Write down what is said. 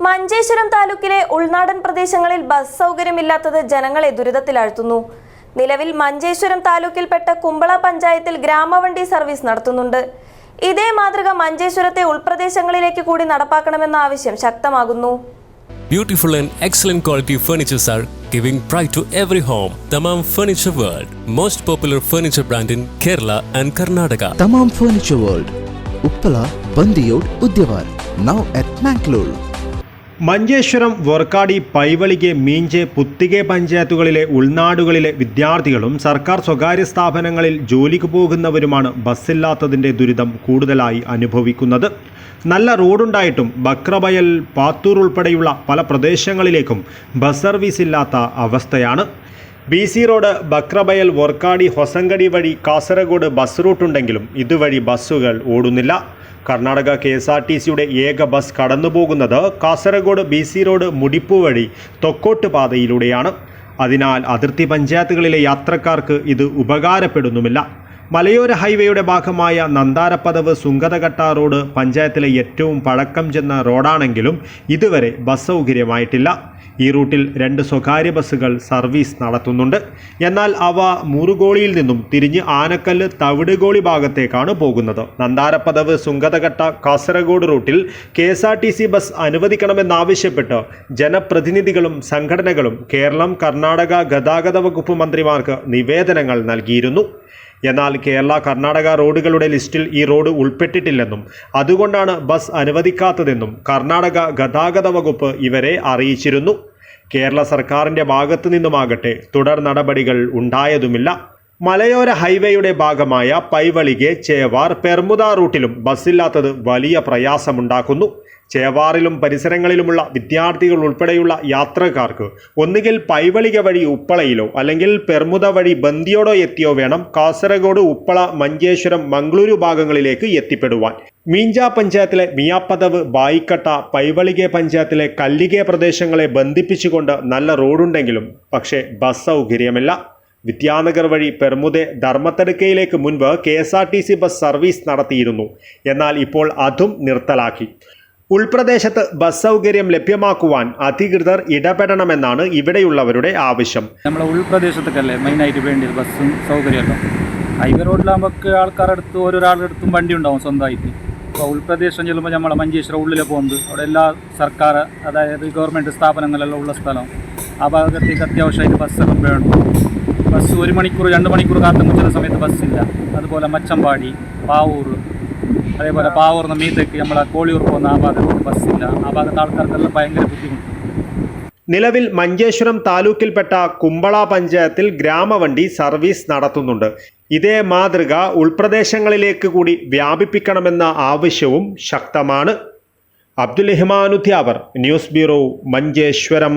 മഞ്ചേശ്വരം താലൂക്കിലെ ഉൾനാടൻ പ്രദേശങ്ങളിൽ ബസ് സൗകര്യമില്ലാത്തത് ജനങ്ങളെ ദുരിതത്തിലാഴ്ത്തുന്നു നിലവിൽ മഞ്ചേശ്വരം താലൂക്കിൽപ്പെട്ട കുമ്പള പഞ്ചായത്തിൽ ഗ്രാമവണ്ടി സർവീസ് നടത്തുന്നുണ്ട് ഇതേ മാതൃക മഞ്ചേശ്വരത്തെ ഉൾപ്രദേശങ്ങളിലേക്ക് കൂടി നടപ്പാക്കണമെന്ന ആവശ്യം ശക്തമാകുന്നു Beautiful and excellent quality furnitures are giving pride to every home. Tamam Furniture World, most popular furniture brand in Kerala and Karnataka. Tamam furniture world Uppala Bandiyod Udyavar, now at Mangalore Manjeshwaram Vorkady Paivalike Meenja Puthige പഞ്ചായത്തുകളിലെ ഉൾനാടുകളിലെ വിദ്യാർത്ഥികളും സർക്കാർ സ്വകാര്യ സ്ഥാപനങ്ങളിൽ ജോലിക്ക് പോകുന്നവരുമാണ് ബസ്സില്ലാത്തതിന്റെ ദുരിതം കൂടുതലായി അനുഭവിക്കുന്നത്. നല്ല റോഡുണ്ടായിട്ടും ബക്രബയൽ പാത്തൂർ ഉൾപ്പെടെയുള്ള പല പ്രദേശങ്ങളിലേക്കും ബസ് സർവീസ് ഇല്ലാത്ത അവസ്ഥയാണ്. B C road Bakrabail Vorkady Hosangadi വഴി കാസർഗോഡ് ബസ് റൂട്ടുണ്ടെങ്കിലും ഇതുവഴി ബസ്സുകൾ ഓടുന്നില്ല. Karnataka K S R T സിയുടെ ഏക ബസ് കടന്നുപോകുന്നത് Kasaragod B C road Mudipu വഴി തൊക്കോട്ട് പാതയിലൂടെയാണ്. അതിനാൽ അതിർത്തി പഞ്ചായത്തുകളിലെ യാത്രക്കാർക്ക് ഇത് ഉപകാരപ്പെടുന്നുമില്ല. മലയോര ഹൈവേയുടെ ഭാഗമായ നന്താരപ്പതവ് സുങ്കതകട്ട റോഡ് പഞ്ചായത്തിലെ ഏറ്റവും പഴക്കം ചെന്ന റോഡാണെങ്കിലും ഇതുവരെ ബസ് സൗകര്യമായിട്ടില്ല. ഈ റൂട്ടിൽ രണ്ട് സ്വകാര്യ ബസ്സുകൾ സർവീസ് നടത്തുന്നുണ്ട്. എന്നാൽ അവ മുറുകോളിയിൽ നിന്നും തിരിഞ്ഞ് ആനക്കല്ല് തവിടുകോളി ഭാഗത്തേക്കാണ് പോകുന്നത്. നന്താരപ്പദവ് സുങ്കതകട്ട കാസർഗോഡ് റൂട്ടിൽ K S R T C bus അനുവദിക്കണമെന്നാവശ്യപ്പെട്ട് ജനപ്രതിനിധികളും സംഘടനകളും കേരളം കർണാടക ഗതാഗത വകുപ്പ് മന്ത്രിമാർക്ക് നിവേദനങ്ങൾ നൽകിയിരുന്നു. എന്നാൽ കേരള കർണാടക റോഡുകളുടെ ലിസ്റ്റിൽ ഈ റോഡ് ഉൾപ്പെട്ടിട്ടില്ലെന്നും അതുകൊണ്ടാണ് ബസ് അനുവദിക്കാത്തതെന്നും കർണാടക ഗതാഗത വകുപ്പ് ഇവരെ അറിയിച്ചിരുന്നു. കേരള സർക്കാരിന്റെ ഭാഗത്തു നിന്നുമാകട്ടെ തുടർ നടപടികൾ ഉണ്ടായതുമില്ല. മലയോര ഹൈവേയുടെ ഭാഗമായ പൈവളികെ ചേവാർ പെർമുദ റൂട്ടിലും ബസ്സില്ലാത്തത് വലിയ പ്രയാസമുണ്ടാക്കുന്നു. ചേവാറിലും പരിസരങ്ങളിലുമുള്ള വിദ്യാർത്ഥികൾ ഉൾപ്പെടെയുള്ള യാത്രക്കാർക്ക് ഒന്നുകിൽ പൈവളിക വഴി ഉപ്പളയിലോ അല്ലെങ്കിൽ പെർമുദ വഴി ബന്ദിയോടോ എത്തിയോ വേണം കാസർഗോഡ് ഉപ്പള മഞ്ചേശ്വരം മംഗളൂരു ഭാഗങ്ങളിലേക്ക് എത്തിപ്പെടുവാൻ. മീഞ്ച പഞ്ചായത്തിലെ മിയാപ്പതവ് ബായിക്കട്ട പൈവളികെ പഞ്ചായത്തിലെ കല്ലികെ പ്രദേശങ്ങളെ ബന്ധിപ്പിച്ചുകൊണ്ട് നല്ല റോഡുണ്ടെങ്കിലും പക്ഷേ ബസ് സൗകര്യമില്ല. വിദ്യാനഗർ വഴി പെർമുദെ ധർമ്മത്തടുക്കയിലേക്ക് മുൻപ് K S R T C bus service നടത്തിയിരുന്നു. എന്നാൽ ഇപ്പോൾ അതും നിർത്തലാക്കി. ഉൾപ്രദേശത്ത് ബസ് സൗകര്യം ലഭ്യമാക്കുവാൻ അധികൃതർ ഇടപെടണമെന്നാണ് ഇവിടെയുള്ളവരുടെ ആവശ്യം. നമ്മളെ ഉൾപ്രദേശത്തേക്കല്ലേ മെയിനായിട്ട് വേണ്ടിയത് ബസ്സും സൗകര്യമല്ലോ ഹൈവേ റോഡിലാകുമ്പോൾ ആൾക്കാരുടെ അടുത്ത് ഓരോരാളുടെ അടുത്തും വണ്ടി ഉണ്ടാവും സ്വന്തമായിട്ട്. അപ്പോൾ ഉൾപ്രദേശം ചെല്ലുമ്പോൾ നമ്മളെ മഞ്ചേശ്വരം ഉള്ളിൽ പോകുന്നത്. അവിടെ എല്ലാ സർക്കാർ അതായത് ഗവൺമെന്റ് സ്ഥാപനങ്ങളെല്ലാം ഉള്ള സ്ഥലം. ആ ഭാഗത്തേക്ക് അത്യാവശ്യമായിട്ട് ബസ്സൊക്കെ വേണം. ബസ് ഒരു മണിക്കൂർ രണ്ട് മണിക്കൂർ കാത്തുമ്പോൾ ചില സമയത്ത് ബസ്സില്ല അതുപോലെ മച്ചമ്പാടി പാവൂർ അതേപോലെ പാവൂർന്ന് മീത്തേക്ക് നമ്മളെ കോളിയൂർ പോകുന്ന ആ ഭാഗത്ത് ബസ്സില്ല ആ ഭാഗത്ത് ആൾക്കാർക്കെല്ലാം ഭയങ്കര ബുദ്ധിമുട്ട്. നിലവിൽ മഞ്ചേശ്വരം താലൂക്കിൽപ്പെട്ട കുമ്പള പഞ്ചായത്തിൽ ഗ്രാമവണ്ടി സർവീസ് നടത്തുന്നുണ്ട്. ഇതേ മാതൃക ഉൾപ്രദേശങ്ങളിലേക്ക് കൂടി വ്യാപിപ്പിക്കണമെന്ന ആവശ്യവും ശക്തമാണ്. Abdul Rahman Udyavar news bureau Manjeshwaram.